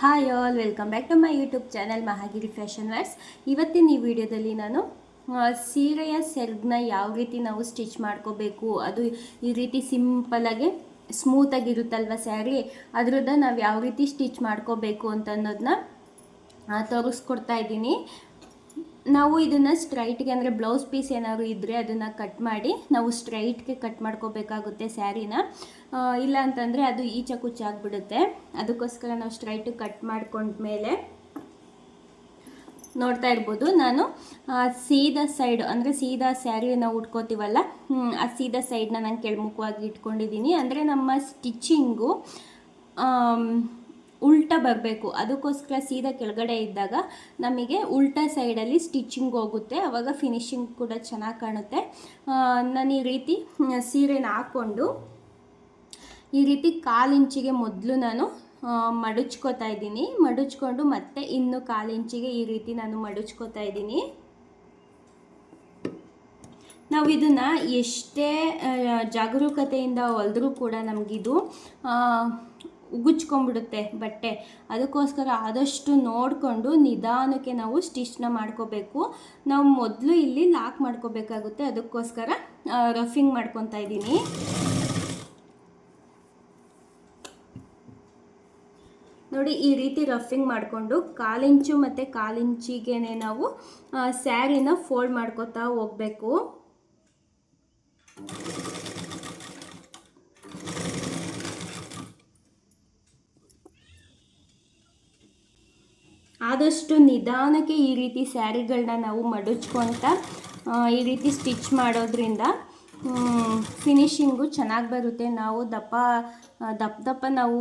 Hi all welcome back to my YouTube channel Mahagiri fashion verse ಇವತ್ತಿನ ಈ ವಿಡಿಯೋದಲ್ಲಿ ನಾನು ಸೀರೆಯ ಸೆರ್ಗ್ನ ಯಾವ ರೀತಿ ನಾವು ಸ್ಟಿಚ್ ಮಾಡ್ಕೋಬೇಕು, ಅದು ಈ ರೀತಿ ಸಿಂಪಲಾಗಿ ಸ್ಮೂತಾಗಿರುತ್ತಲ್ವ ಸ್ಯಾರಿ ಅದರದ್ದು ನಾವು ಯಾವ ರೀತಿ ಸ್ಟಿಚ್ ಮಾಡ್ಕೋಬೇಕು ಅಂತ ಅನ್ನೋದನ್ನ ತೋರಿಸ್ಕೊಡ್ತಾ ಇದ್ದೀನಿ. ನಾವು ಇದನ್ನು ಸ್ಟ್ರೈಟ್ಗೆ ಅಂದರೆ ಬ್ಲೌಸ್ ಪೀಸ್ ಏನಾದ್ರು ಇದ್ದರೆ ಅದನ್ನು ಕಟ್ ಮಾಡಿ ನಾವು ಸ್ಟ್ರೈಟ್ಗೆ ಕಟ್ ಮಾಡ್ಕೋಬೇಕಾಗುತ್ತೆ ಸ್ಯಾರಿನ ಇಲ್ಲ ಅಂತಂದರೆ ಅದು ಈಚ ಕುಚ್ಚಾಗ್ಬಿಡುತ್ತೆ ಅದಕ್ಕೋಸ್ಕರ ನಾವು ಸ್ಟ್ರೈಟ್ ಕಟ್ ಮಾಡ್ಕೊಂಡ್ಮೇಲೆ ನೋಡ್ತಾ ಇರ್ಬೋದು ನಾನು ಸೀದಾ ಸೈಡ್ ಅಂದರೆ ಸೀದಾ ಸ್ಯಾರಿ ನಾವು ಉಟ್ಕೋತೀವಲ್ಲ ಆ ಸೀದಾ ಸೈಡ್ನ ನಾನು ಕೆಳಮುಖವಾಗಿ ಇಟ್ಕೊಂಡಿದ್ದೀನಿ ಅಂದರೆ ನಮ್ಮ ಸ್ಟಿಚ್ಚಿಂಗು ಉಲ್ಟಾ ಬರಬೇಕು. ಅದಕ್ಕೋಸ್ಕರ ಸೀದಾ ಕೆಳಗಡೆ ಇದ್ದಾಗ ನಮಗೆ ಉಲ್ಟಾ ಸೈಡಲ್ಲಿ ಸ್ಟಿಚಿಂಗ್ ಹೋಗುತ್ತೆ. ಆವಾಗ ಫಿನಿಶಿಂಗ್ ಕೂಡ ಚೆನ್ನಾಗಿ ಕಾಣುತ್ತೆ. ನಾನು ಈ ರೀತಿ ಸೀರೆನ ಹಾಕ್ಕೊಂಡು ಈ ರೀತಿ ಕಾಲು ಇಂಚಿಗೆ ಮೊದಲು ನಾನು ಮಡಚ್ಕೋತಾ ಇದ್ದೀನಿ. ಮಡಚ್ಕೊಂಡು ಮತ್ತೆ ಇನ್ನು ಕಾಲು ಇಂಚಿಗೆ ಈ ರೀತಿ ನಾನು ಮಡಚ್ಕೋತಾ ಇದ್ದೀನಿ. ನಾವು ಇದನ್ನು ಎಷ್ಟೇ ಜಾಗರೂಕತೆಯಿಂದ ಹೊಲಿದ್ರೂ ಕೂಡ ನಮಗಿದು ಉಗುಚ್ಕೊಂಡ್ಬಿಡುತ್ತೆ ಬಟ್ಟೆ. ಅದಕ್ಕೋಸ್ಕರ ಆದಷ್ಟು ನೋಡಿಕೊಂಡು ನಿಧಾನಕ್ಕೆ ನಾವು ಸ್ಟಿಚ್ನ ಮಾಡ್ಕೋಬೇಕು. ನಾವು ಮೊದಲು ಇಲ್ಲಿ ಲಾಕ್ ಮಾಡ್ಕೋಬೇಕಾಗುತ್ತೆ. ಅದಕ್ಕೋಸ್ಕರ ರಫಿಂಗ್ ಮಾಡ್ಕೊತಾ ಇದ್ದೀನಿ. ನೋಡಿ, ಈ ರೀತಿ ರಫಿಂಗ್ ಮಾಡಿಕೊಂಡು ಕಾಲಿಂಚು ಮತ್ತು ಕಾಲಿಂಚಿಗೆ ನಾವು ಸ್ಯಾರಿನ ಫೋಲ್ಡ್ ಮಾಡ್ಕೋತಾ ಹೋಗಬೇಕು. ಆದಷ್ಟು ನಿಧಾನಕ್ಕೆ ಈ ರೀತಿ ಸ್ಯಾರಿಗಳನ್ನ ನಾವು ಮಡಚ್ಕೊತ ಈ ರೀತಿ ಸ್ಟಿಚ್ ಮಾಡೋದ್ರಿಂದ ಫಿನಿಶಿಂಗು ಚೆನ್ನಾಗಿ ಬರುತ್ತೆ. ನಾವು ದಪ್ಪ ದಪ್ಪ ದಪ್ಪ ನಾವು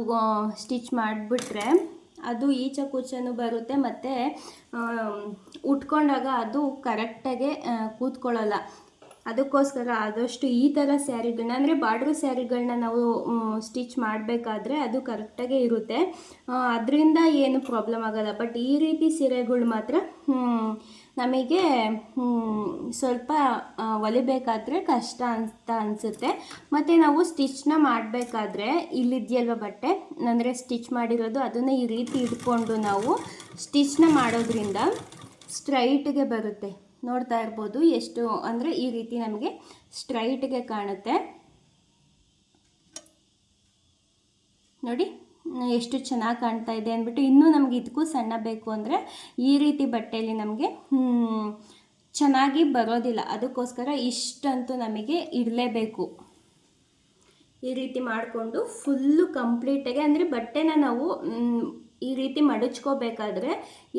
ಸ್ಟಿಚ್ ಮಾಡಿಬಿಟ್ರೆ ಅದು ಈಚ ಕೂಚನು ಬರುತ್ತೆ ಮತ್ತು ಉಟ್ಕೊಂಡಾಗ ಅದು ಕರೆಕ್ಟಾಗೆ ಕೂತ್ಕೊಳ್ಳಲ್ಲ. ಅದಕ್ಕೋಸ್ಕರ ಆದಷ್ಟು ಈ ಥರ ಸ್ಯಾರಿಗಳನ್ನ, ಅಂದರೆ ಬಾರ್ಡ್ರ್ ಸ್ಯಾರಿಗಳನ್ನ ನಾವು ಸ್ಟಿಚ್ ಮಾಡಬೇಕಾದ್ರೆ ಅದು ಕರೆಕ್ಟಾಗೇ ಇರುತ್ತೆ. ಅದರಿಂದ ಏನು ಪ್ರಾಬ್ಲಮ್ ಆಗೋಲ್ಲ. ಬಟ್ ಈ ರೀತಿ ಸೀರೆಗಳು ಮಾತ್ರ ನಮಗೆ ಸ್ವಲ್ಪ ಹೊಲಿಬೇಕಾದ್ರೆ ಕಷ್ಟ ಅಂತ ಅನಿಸುತ್ತೆ. ಮತ್ತು ನಾವು ಸ್ಟಿಚ್ನ ಮಾಡಬೇಕಾದ್ರೆ ಇಲ್ಲಿದೆಯಲ್ವ ಬಟ್ಟೆ? ಅಂದರೆ ಸ್ಟಿಚ್ ಮಾಡಿರೋದು ಅದನ್ನು ಈ ರೀತಿ ಇಟ್ಕೊಂಡು ನಾವು ಸ್ಟಿಚ್ನ ಮಾಡೋದ್ರಿಂದ ಸ್ಟ್ರೈಟ್ಗೆ ಬರುತ್ತೆ. ನೋಡ್ತಾ ಇರ್ಬೋದು ಎಷ್ಟು ಅಂದರೆ ಈ ರೀತಿ ನಮಗೆ ಸ್ಟ್ರೈಟ್ಗೆ ಕಾಣುತ್ತೆ. ನೋಡಿ, ಎಷ್ಟು ಚೆನ್ನಾಗಿ ಕಾಣ್ತಾ ಇದೆ ಅಂದ್ಬಿಟ್ಟು ಇನ್ನೂ ನಮಗೆ ಇದಕ್ಕೂ ಸಣ್ಣ ಬೇಕು ಅಂದರೆ ಈ ರೀತಿ ಬಟ್ಟೆಯಲ್ಲಿ ನಮಗೆ ಚೆನ್ನಾಗಿ ಬರೋದಿಲ್ಲ. ಅದಕ್ಕೋಸ್ಕರ ಇಷ್ಟಂತೂ ನಮಗೆ ಇರಲೇಬೇಕು. ಈ ರೀತಿ ಮಾಡಿಕೊಂಡು ಫುಲ್ಲು ಕಂಪ್ಲೀಟಾಗಿ ಅಂದರೆ ಬಟ್ಟೆನ ನಾವು ಈ ರೀತಿ ಮಡಚ್ಕೋಬೇಕಾದ್ರೆ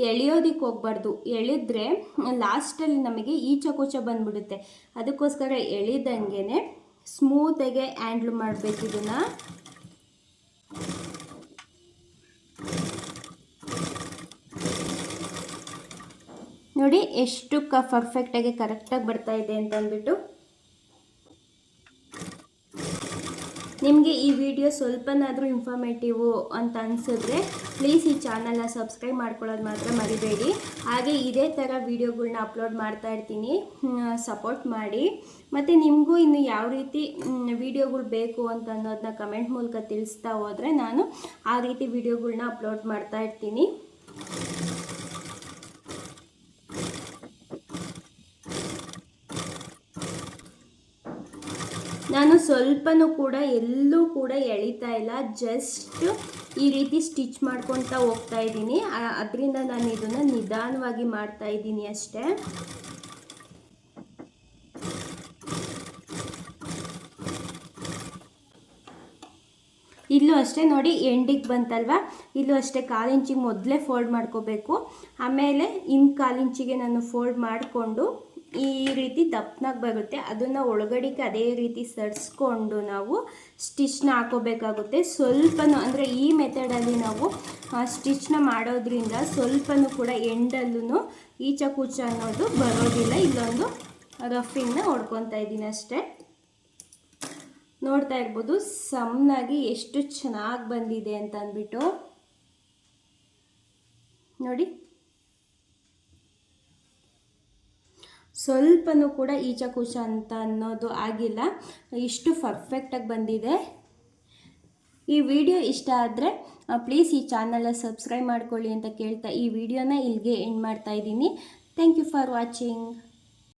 ಎಳೆಯೋದಕ್ಕೆ ಹೋಗ್ಬಾರ್ದು. ಎಳೆದ್ರೆ ಲಾಸ್ಟಲ್ಲಿ ನಮಗೆ ಈಚ ಕೂಚ ಬಂದ್ಬಿಡುತ್ತೆ. ಅದಕ್ಕೋಸ್ಕರ ಎಳಿದಂಗೆ ಸ್ಮೂತಾಗೆ ಹ್ಯಾಂಡ್ಲ್ ಮಾಡಬೇಕು ಇದನ್ನು. ನೋಡಿ ಎಷ್ಟು ಕ ಪರ್ಫೆಕ್ಟಾಗಿ ಕರೆಕ್ಟಾಗಿ ಬರ್ತಾ ಇದೆ ಅಂತ ನಿಮಗೆ ಈ ವಿಡಿಯೋ ಸ್ವಲ್ಪನಾದರೂ ಇನ್ಫಾರ್ಮೇಟಿವು ಅಂತ ಅನಿಸಿದ್ರೆ ಪ್ಲೀಸ್ ಈ ಚಾನಲ್ನ ಸಬ್ಸ್ಕ್ರೈಬ್ ಮಾಡ್ಕೊಳ್ಳೋದು ಮಾತ್ರ ಮರಿಬೇಡಿ. ಹಾಗೆ ಇದೇ ಥರ ವೀಡಿಯೋಗಳ್ನ ಅಪ್ಲೋಡ್ ಮಾಡ್ತಾ ಇರ್ತೀನಿ. ಸಪೋರ್ಟ್ ಮಾಡಿ. ಮತ್ತು ನಿಮಗೂ ಇನ್ನು ಯಾವ ರೀತಿ ವೀಡಿಯೋಗಳು ಬೇಕು ಅಂತ ಅನ್ನೋದನ್ನ ಕಮೆಂಟ್ ಮೂಲಕ ತಿಳಿಸ್ತಾ ಹೋದರೆ ನಾನು ಆ ರೀತಿ ವೀಡಿಯೋಗಳ್ನ ಅಪ್ಲೋಡ್ ಮಾಡ್ತಾ ಇರ್ತೀನಿ. ನಾನು ಸ್ವಲ್ಪನೂ ಕೂಡ, ಎಲ್ಲೂ ಕೂಡ ಎಳಿತಾ ಇಲ್ಲ. ಜಸ್ಟ್ ಈ ರೀತಿ ಸ್ಟಿಚ್ ಮಾಡ್ಕೊತಾ ಹೋಗ್ತಾ ಇದ್ದೀನಿ. ಅದರಿಂದ ನಾನು ಇದನ್ನು ನಿಧಾನವಾಗಿ ಮಾಡ್ತಾ ಇದ್ದೀನಿ ಅಷ್ಟೇ. ಇಲ್ಲೂ ಅಷ್ಟೇ ನೋಡಿ ಎಂಡಿಗೆ ಬಂತಲ್ವ? ಇಲ್ಲೂ ಅಷ್ಟೇ ಕಾಲಿಂಚಿಗೆ ಮೊದಲೇ ಫೋಲ್ಡ್ ಮಾಡ್ಕೋಬೇಕು. ಆಮೇಲೆ ಇನ್ನು ಕಾಲಿಂಚಿಗೆ ನಾನು ಫೋಲ್ಡ್ ಮಾಡಿಕೊಂಡು ಈ ರೀತಿ ದಪ್ಪನಾಗಿ ಬರುತ್ತೆ. ಅದನ್ನು ಒಳಗಡೆಗೆ ಅದೇ ರೀತಿ ಸರ್ಸ್ಕೊಂಡು ನಾವು ಸ್ಟಿಚ್ನ ಹಾಕೋಬೇಕಾಗುತ್ತೆ. ಸ್ವಲ್ಪನೂ ಅಂದರೆ ಈ ಮೆಥಡಲ್ಲಿ ನಾವು ಸ್ಟಿಚ್ನ ಮಾಡೋದ್ರಿಂದ ಸ್ವಲ್ಪನೂ ಕೂಡ ಎಂಡಲ್ಲೂ ಈಚ ಕೂಚ ಅನ್ನೋದು ಬರೋದಿಲ್ಲ. ಇಲ್ಲೊಂದು ರಫಿಂಗ್ನ ಹೊಡ್ಕೊತಾ ಇದ್ದೀನಿ ಅಷ್ಟೇ. ನೋಡ್ತಾ ಇರ್ಬೋದು, ಸಮ್ನಾಗಿ ಎಷ್ಟು ಚೆನ್ನಾಗಿ ಬಂದಿದೆ ಅಂತ ಅಂದ್ಬಿಟ್ಟು. ನೋಡಿ. ಸ್ವಲ್ಪನೂ ಕೂಡ ಈಚ ಕೂಚ ಅಂತ ಅನ್ನೋದು ಆಗಿಲ್ಲ. ಇಷ್ಟು ಪರ್ಫೆಕ್ಟಾಗಿ ಬಂದಿದೆ. ಈ ವಿಡಿಯೋ ಇಷ್ಟ ಆದರೆ ಪ್ಲೀಸ್ ಈ ಚಾನಲ್ನ ಸಬ್ಸ್ಕ್ರೈಬ್ ಮಾಡ್ಕೊಳ್ಳಿ ಅಂತ ಕೇಳ್ತಾ ಈ ವಿಡಿಯೋನ ಇಲ್ಲಿಗೆ ಎಂಡ್ ಮಾಡ್ತಾ ಇದ್ದೀನಿ. Thank you for watching